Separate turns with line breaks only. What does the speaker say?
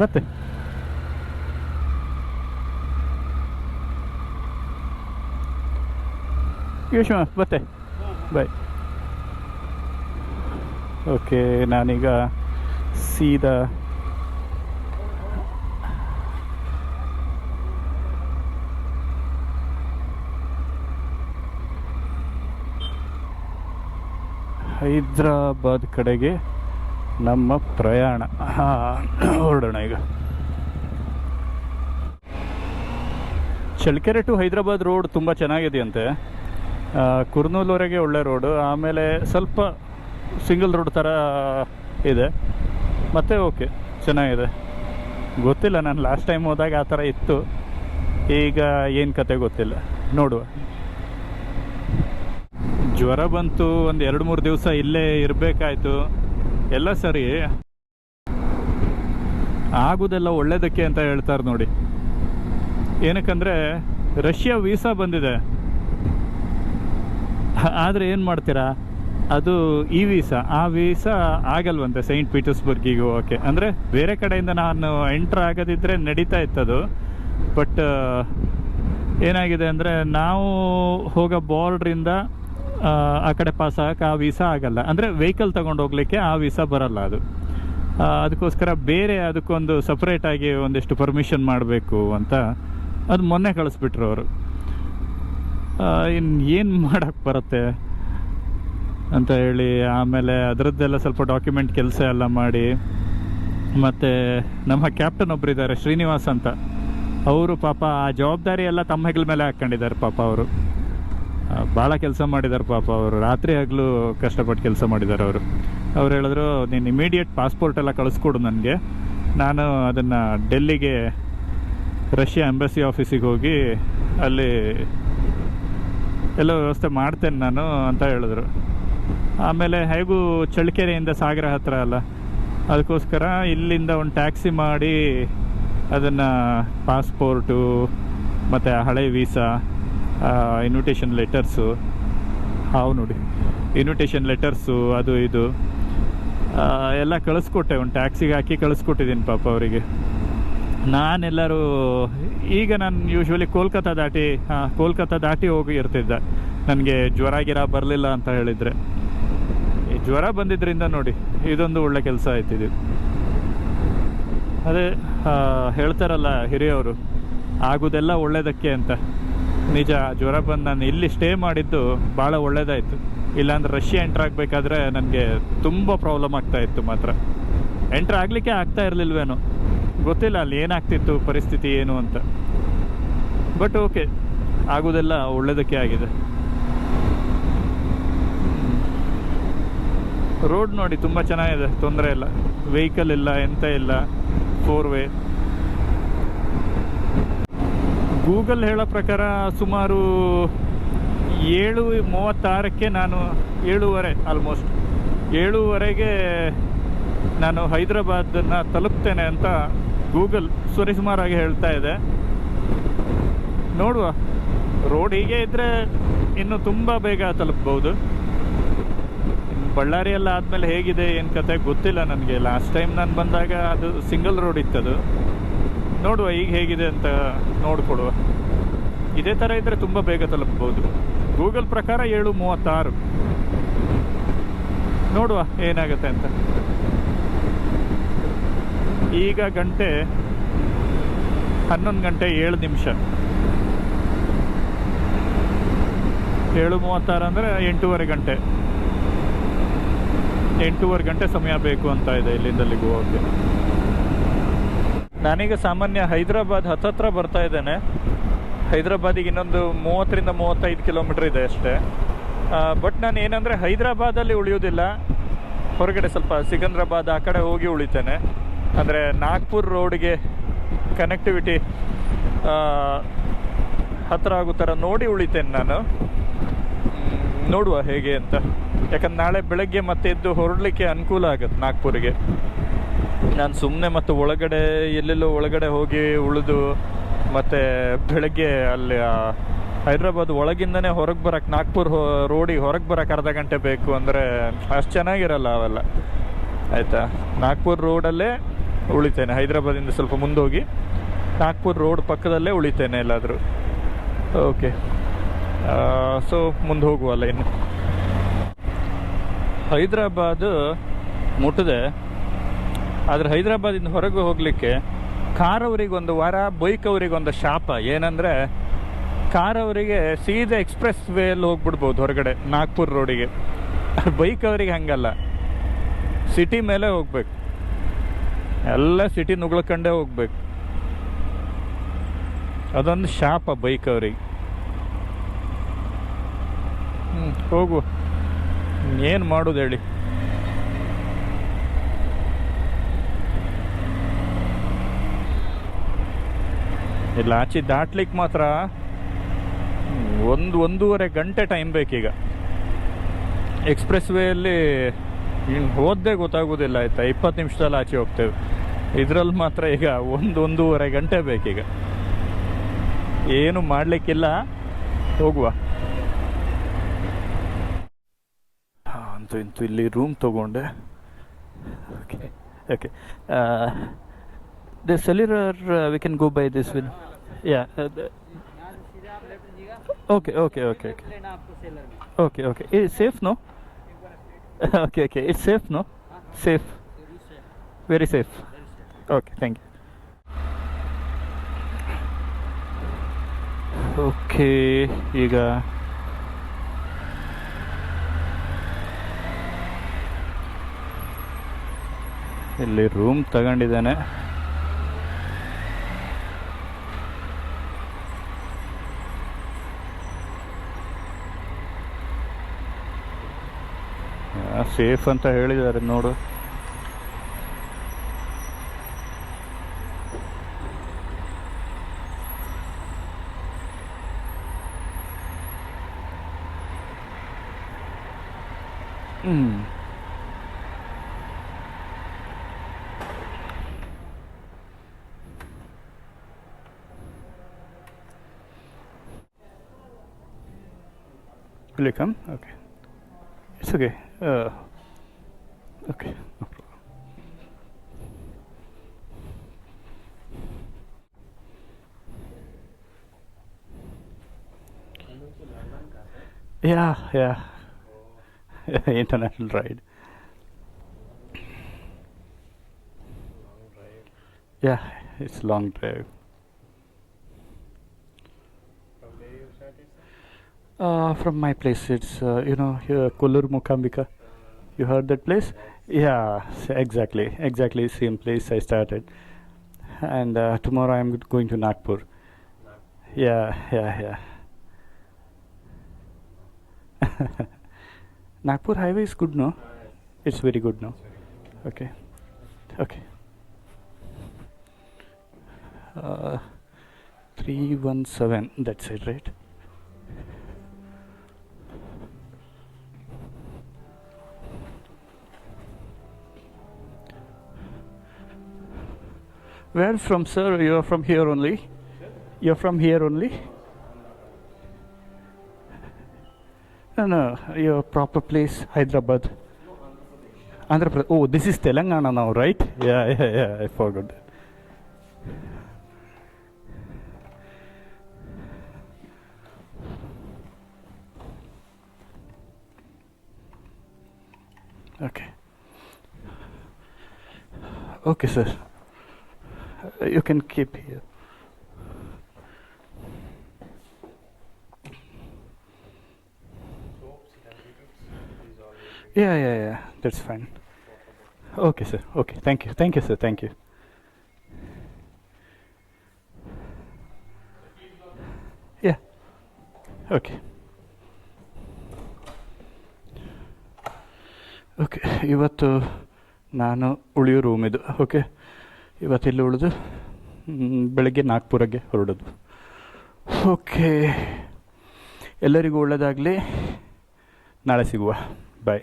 ಮತ್ತೆ ಯುಷ್ಮಾ ಮತ್ತೆ bye okay ನಾನೀಗ ಸೀದಾ ಹೈದ್ರಾಬಾದ್ ಕಡೆಗೆ ನಮ್ಮ ಪ್ರಯಾಣ. ಹೊರಡೋಣ ಈಗ. ಚಳ್ಕೆರೆ ಟು ಹೈದ್ರಾಬಾದ್ ರೋಡ್ ತುಂಬ ಚೆನ್ನಾಗಿದೆಯಂತೆ. ಕುರ್ನೂಲ್ವರೆಗೆ ಒಳ್ಳೆ ರೋಡು. ಆಮೇಲೆ ಸ್ವಲ್ಪ ಸಿಂಗಲ್ ರೋಡ್ ಥರ ಇದೆ. ಮತ್ತೆ ಓಕೆ, ಚೆನ್ನಾಗಿದೆ. ಗೊತ್ತಿಲ್ಲ ನಾನು ಲಾಸ್ಟ್ ಟೈಮ್ ಹೋದಾಗ ಆ ಥರ ಇತ್ತು. ಈಗ ಏನು ಕತೆ ಗೊತ್ತಿಲ್ಲ. ನೋಡುವ. ಜ್ವರ ಬಂತು ಒಂದು ಎರಡು ಮೂರು ದಿವಸ ಇಲ್ಲೇ ಇರಬೇಕಾಯ್ತು. ಎಲ್ಲ ಸರಿ. ಆಗುದೆಲ್ಲ ಒಳ್ಳೇದಕ್ಕೆ ಅಂತ ಹೇಳ್ತಾರೆ ನೋಡಿ. ಏನಕ್ಕಂದ್ರೆ, ರಷ್ಯಾ ವೀಸಾ ಬಂದಿದೆ. ಆದರೆ ಏನು ಮಾಡ್ತೀರಾ? ಅದು ಈ ವೀಸಾ. ಆ ವೀಸಾ ಆಗಲ್ವಂತೆ ಸೈಂಟ್ ಪೀಟರ್ಸ್ಬರ್ಗಿಗೆ ಹೋಗೋಕ್ಕೆ. ಅಂದರೆ ಬೇರೆ ಕಡೆಯಿಂದ ನಾನು ಎಂಟ್ರ್ ಆಗದಿದ್ದರೆ ನಡೀತಾ ಇತ್ತದು ಬಟ್ ಏನಾಗಿದೆ ಅಂದರೆ, ನಾವು ಹೋಗೋ ಬಾರ್ಡ್ರಿಂದ ಆ ಕಡೆ ಪಾಸ್ ಆಗಕ್ಕೆ ಆ ವೀಸಾ ಆಗಲ್ಲ. ಅಂದರೆ ವೆಹಿಕಲ್ ತಗೊಂಡು ಹೋಗ್ಲಿಕ್ಕೆ ಆ ವೀಸಾ ಬರಲ್ಲ ಅದು. ಅದಕ್ಕೋಸ್ಕರ ಬೇರೆ ಅದಕ್ಕೊಂದು ಸಪ್ರೇಟಾಗಿ ಒಂದಿಷ್ಟು ಪರ್ಮಿಷನ್ ಮಾಡಬೇಕು ಅಂತ ಅದು ಮೊನ್ನೆ ಕಳಿಸ್ಬಿಟ್ರು ಅವರು. ಇನ್ನು ಏನು ಮಾಡೋಕ್ಕೆ ಬರುತ್ತೆ ಅಂತ ಹೇಳಿ, ಆಮೇಲೆ ಅದರದ್ದೆಲ್ಲ ಸ್ವಲ್ಪ ಡಾಕ್ಯುಮೆಂಟ್ ಕೆಲಸ ಎಲ್ಲ ಮಾಡಿ, ಮತ್ತು ನಮ್ಮ ಕ್ಯಾಪ್ಟನ್ ಒಬ್ರು ಇದ್ದಾರೆ, ಶ್ರೀನಿವಾಸ್ ಅಂತ. ಅವರು ಪಾಪ ಆ ಜವಾಬ್ದಾರಿ ಎಲ್ಲ ತಮ್ಮ ಹೆಗಲ ಮೇಲೆ ಹಾಕ್ಕೊಂಡಿದ್ದಾರೆ ಪಾಪ ಅವರು. ಭಾಳ ಕೆಲಸ ಮಾಡಿದ್ದಾರೆ ಪಾಪ ಅವರು. ರಾತ್ರಿ ಹಗಲು ಕಷ್ಟಪಟ್ಟು ಕೆಲಸ ಮಾಡಿದ್ದಾರೆ ಅವರು. ಅವ್ರು ಹೇಳಿದ್ರು, ನೀನು ಇಮಿಡಿಯೇಟ್ ಪಾಸ್ಪೋರ್ಟ್ ಎಲ್ಲ ಕಳಿಸ್ಕೊಡು ನನಗೆ. ನಾನು ಅದನ್ನು ಡೆಲ್ಲಿಗೆ ರಷ್ಯಾ ಎಂಬಸಿ ಆಫೀಸಿಗೆ ಹೋಗಿ ಅಲ್ಲಿ ಎಲ್ಲ ವ್ಯವಸ್ಥೆ ಮಾಡ್ತೇನೆ ನಾನು, ಅಂತ ಹೇಳಿದ್ರು. ಆಮೇಲೆ ಹೇಗೂ ಚಳ್ಳಕೆರೆಯಿಂದ ಸಾಗರ ಹತ್ರ ಅಲ್ಲ. ಅದಕ್ಕೋಸ್ಕರ ಇಲ್ಲಿಂದ ಒಂದು ಟ್ಯಾಕ್ಸಿ ಮಾಡಿ ಅದನ್ನು ಪಾಸ್ಪೋರ್ಟು ಮತ್ತು ಹಳೆ ವೀಸಾ ಇನ್ವಿಟೇಷನ್ ಲೆಟರ್ಸು ಹಾವು ನೋಡಿ. ಇನ್ವಿಟೇಷನ್ ಲೆಟರ್ಸು ಅದು ಇದು. ಎಲ್ಲ ಕಳಿಸ್ಕೊಟ್ಟೆ, ಒಂದು ಟ್ಯಾಕ್ಸಿಗೆ ಹಾಕಿ ಕಳಿಸ್ಕೊಟ್ಟಿದ್ದೀನಿ ಪಾಪ ಅವರಿಗೆ. ನಾನೆಲ್ಲರೂ, ಈಗ ನಾನು ಯೂಶ್ವಲಿ ಕೋಲ್ಕತ್ತಾ ದಾಟಿ, ಹಾಂ ಕೋಲ್ಕತ್ತಾ ದಾಟಿ ಹೋಗಿ ಇರ್ತಿದ್ದೆ. ನನಗೆ ಜ್ವರ ಗಿರ ಬರಲಿಲ್ಲ ಅಂತ ಹೇಳಿದರೆ. ಜ್ವರ ಬಂದಿದ್ದರಿಂದ ನೋಡಿ, ಇದೊಂದು ಒಳ್ಳೆ ಕೆಲಸ ಆಯ್ತಿದ್ದು ಅದೇ ಹೇಳ್ತಾರಲ್ಲ ಹಿರಿಯವರು, ಆಗುದೆಲ್ಲ ಒಳ್ಳೆಯದಕ್ಕೆ ಅಂತ. ನಿಜ, ಜ್ವರ ಬಂದು ನಾನು ಇಲ್ಲಿ ಸ್ಟೇ ಮಾಡಿದ್ದು ಭಾಳ ಒಳ್ಳೇದಾಯಿತು. ಇಲ್ಲಾಂದ್ರೆ ರಷ್ಯಾ ಎಂಟ್ರ್ ಆಗಬೇಕಾದ್ರೆ ನನಗೆ ತುಂಬ ಪ್ರಾಬ್ಲಮ್ ಆಗ್ತಾ ಇತ್ತು ಮಾತ್ರ. ಎಂಟ್ರ್ ಆಗಲಿಕ್ಕೆ ಆಗ್ತಾ ಇರಲಿಲ್ವೇನೋ? ಗೊತ್ತಿಲ್ಲ ಅಲ್ಲಿ ಏನಾಗ್ತಿತ್ತು, ಪರಿಸ್ಥಿತಿ ಏನು ಅಂತ. ಬಟ್ ಓಕೆ ಆಗೋದೆಲ್ಲ ಒಳ್ಳೇದಕ್ಕೆ ಆಗಿದೆ. ರೋಡ್ ನೋಡಿ ತುಂಬ ಚೆನ್ನಾಗಿದೆ, ತೊಂದರೆ ಇಲ್ಲ. ವೆಹಿಕಲ್ ಇಲ್ಲ, ಎಂತ ಇಲ್ಲ. ಫೋರ್ ವೇ ಗೂಗಲ್ ಹೇಳೋ ಪ್ರಕಾರ ಸುಮಾರು ಏಳು, ಮೂವತ್ತಾರಕ್ಕೆ ನಾನು ಏಳುವರೆ ಆಲ್ಮೋಸ್ಟ್ ಏಳುವರೆಗೆ ನಾನು ಹೈದರಾಬಾದನ್ನು ತಲುಪ್ತೇನೆ ಅಂತ ಗೂಗಲ್ ಸರಿಸುಮಾರಾಗಿ ಹೇಳ್ತಾ ಇದೆ. ನೋಡುವ. ರೋಡ್ ಹೀಗೆ ಇದ್ದರೆ ಇನ್ನು ತುಂಬ ಬೇಗ ತಲುಪ್ಬೋದು ಬಳ್ಳಾರಿಯೆಲ್ಲ ಆದಮೇಲೆ ಹೇಗಿದೆ ಏನು ಕತೆ ಗೊತ್ತಿಲ್ಲ ನನಗೆ. ಲಾಸ್ಟ್ ಟೈಮ್ ನಾನು ಬಂದಾಗ ಅದು ಸಿಂಗಲ್ ರೋಡ್ ಇತ್ತದು. ನೋಡುವ ಈಗ ಹೇಗಿದೆ ಅಂತ ನೋಡಿಕೊಡುವ. ಇದೇ ಥರ ಇದ್ದರೆ ತುಂಬ ಬೇಗ ತಲುಪ್ಬೋದು ಗೂಗಲ್ ಪ್ರಕಾರ ಏಳು ಮೂವತ್ತಾರು. ನೋಡುವ ಏನಾಗುತ್ತೆ ಅಂತ. ಈಗ ಗಂಟೆ ಹನ್ನೊಂದು ಗಂಟೆ ಏಳು ನಿಮಿಷ. ಏಳು ಮೂವತ್ತಾರು ಅಂದರೆ ಎಂಟೂವರೆ ಗಂಟೆ. ಎಂಟೂವರೆ ಗಂಟೆ ಸಮಯ ಬೇಕು ಅಂತ ಇದೆ ಇಲ್ಲಿಂದ ಅಲ್ಲಿಗೆ ನಾನೀಗ ಸಾಮಾನ್ಯ ಹೈದರಾಬಾದ್ ಹತ್ತತ್ರ ಬರ್ತಾ ಇದ್ದೇನೆ. ಹೈದರಾಬಾದಿಗೆ ಇನ್ನೊಂದು ಮೂವತ್ತರಿಂದ ಮೂವತ್ತೈದು ಕಿಲೋಮೀಟ್ರ್ ಇದೆ ಅಷ್ಟೇ. ಬಟ್ ನಾನು ಏನಂದರೆ ಹೈದರಾಬಾದಲ್ಲಿ ಉಳಿಯೋದಿಲ್ಲ ಹೊರಗಡೆ ಸ್ವಲ್ಪ ಸಿಕಂದ್ರಾಬಾದ್ ಆ ಕಡೆ ಹೋಗಿ ಉಳಿತೇನೆ. ಅಂದರೆ ನಾಗ್ಪುರ್ ರೋಡ್ಗೆ ಕನೆಕ್ಟಿವಿಟಿ ಹತ್ತಿರ ಆಗೋ ಥರ ನೋಡಿ ಉಳಿತೇನೆ ನಾನು. ನೋಡುವ ಹೇಗೆ ಅಂತ. ಯಾಕಂದ್ರೆ ನಾಳೆ ಬೆಳಗ್ಗೆ ಮತ್ತೆ ಎದ್ದು ಹೊರಡಲಿಕ್ಕೆ ಅನುಕೂಲ ಆಗುತ್ತೆ ನಾಗ್ಪುರಿಗೆ. ನಾನು ಸುಮ್ಮನೆ ಮತ್ತು ಒಳಗಡೆ, ಎಲ್ಲೆಲ್ಲೋ ಒಳಗಡೆ ಹೋಗಿ ಉಳಿದು ಮತ್ತು ಬೆಳಗ್ಗೆ ಅಲ್ಲಿ ಹೈದ್ರಾಬಾದ್ ಒಳಗಿಂದನೇ ಹೊರಗೆ ಬರೋಕ್ಕೆ ನಾಗ್ಪುರ್ ರೋಡಿಗೆ ಹೊರಗೆ ಬರಕ್ಕೆ ಅರ್ಧ ಗಂಟೆ ಬೇಕು ಅಂದರೆ ಅಷ್ಟು ಚೆನ್ನಾಗಿರಲ್ಲ ಅವೆಲ್ಲ. ಆಯಿತಾ? ನಾಗ್ಪುರ್ ರೋಡಲ್ಲೇ ಉಳಿತೇನೆ. ಹೈದ್ರಾಬಾದಿಂದ ಸ್ವಲ್ಪ ಮುಂದೋಗಿ ನಾಗ್ಪುರ್ ರೋಡ್ ಪಕ್ಕದಲ್ಲೇ ಉಳಿತೇನೆ ಎಲ್ಲಾದರೂ. ಓಕೆ. ಸೊ ಮುಂದೆ ಹೋಗುವಲ್ಲ ಇನ್ನು. ಹೈದ್ರಾಬಾದ್ ಮುಟ್ಟಿದೆ ಆದರೆ ಹೈದರಾಬಾದಿಂದ ಹೊರಗೆ ಹೋಗಲಿಕ್ಕೆ ಕಾರ್ ಅವರಿಗೆ ಒಂದು ವಾರ ಬೈಕ್ ಅವರಿಗೆ ಒಂದು ಶಾಪ. ಏನಂದರೆ ಕಾರ್ ಅವರಿಗೆ ಸೀದಾ ಎಕ್ಸ್ಪ್ರೆಸ್ ವೇಯಲ್ಲಿ ಹೋಗ್ಬಿಡ್ಬೋದು ಹೊರಗಡೆ, ನಾಗ್ಪುರ್ ರೋಡಿಗೆ. ಬೈಕ್ ಅವರಿಗೆ ಹಂಗಲ್ಲ. ಸಿಟಿ ಮೇಲೆ ಹೋಗ್ಬೇಕು. ಎಲ್ಲ ಸಿಟಿ ನುಗ್ಳಕಂಡೇ ಹೋಗ್ಬೇಕು. ಅದೊಂದು ಶಾಪ ಬೈಕ್ ಅವರಿಗೆ ಹ್ಞೂ ಹೋಗು. ಏನು ಮಾಡೋದು ಹೇಳಿ. ಇಲ್ಲ, ಆಚೆ ದಾಟ್ಲಿಕ್ಕೆ ಮಾತ್ರ ಒಂದು ಒಂದೂವರೆ ಗಂಟೆ ಟೈಮ್ ಬೇಕೀಗ. ಎಕ್ಸ್ಪ್ರೆಸ್ ವೇಯಲ್ಲಿ ಹೋದ್ದೇ ಗೊತ್ತಾಗೋದಿಲ್ಲ, ಆಯ್ತಾ? ಇಪ್ಪತ್ತು ನಿಮಿಷದಲ್ಲಿ ಆಚೆ ಹೋಗ್ತೇವೆ. ಇದರಲ್ಲಿ ಮಾತ್ರ ಈಗ ಒಂದು ಒಂದೂವರೆ ಗಂಟೆ ಬೇಕೀಗ. ಏನು ಮಾಡಲಿಕ್ಕಿಲ್ಲ, ಹೋಗುವ. ಅಂತೂ ಇಂತೂ ಇಲ್ಲಿ ರೂಮ್ ತಗೊಂಡೆ. Okay okay the cellular we can go by this win Yeah okay okay okay okay
लेना आपको सेलर में
Okay, okay. It's safe, no? okay, okay. It's safe, no? Safe. Very safe. Okay, thank you. Okay ಈಗ ಇಲ್ಲಿ room ತಗೊಂಡಿದ್ದಾನೆ safe ಅಂತ ಹೇಳಿದ್ದಾರೆ ನೋಡು ಹ್ಮ್ Will you come? Okay. It's okay. Uh, okay. Yeah, yeah. International ride. Yeah, it's long drive. Uh, from my place, it's uh, you know here Kollur Mukambika. You heard that place? Yeah, exactly, exactly same place I started. And uh, tomorrow I'm going to Nagpur. Yeah, yeah, yeah. Nagpur highway is good, no? It's very good, no? Okay, okay. Uh, three one seven. That's it, right? Where from, sir? You're from here only? You're from here only? No, no, your proper place, Hyderabad. Andhra Pradesh. Oh, this is Telangana now, right? Yeah, yeah, yeah, I forgot. Okay. Okay, sir Uh, You can keep here. Yeah, yeah, yeah. That's fine. Okay, sir. Okay. Thank you. Thank you, sir. Thank you. Yeah. Okay. Okay ಇವತ್ತು ನಾನು ಉಳಿಯೋ room ಇದು okay ಇವತ್ತಿಲ್ಲಿ ಉಳಿದು ಬೆಳಗ್ಗೆ ನಾಗ್ಪುರಕ್ಕೆ ಹೊರಡೋದು. Okay. ಎಲ್ಲರಿಗೂ ಒಳ್ಳೆಯದಾಗಲಿ ನಾಳೆ ಸಿಗುವ. ಬಾಯ್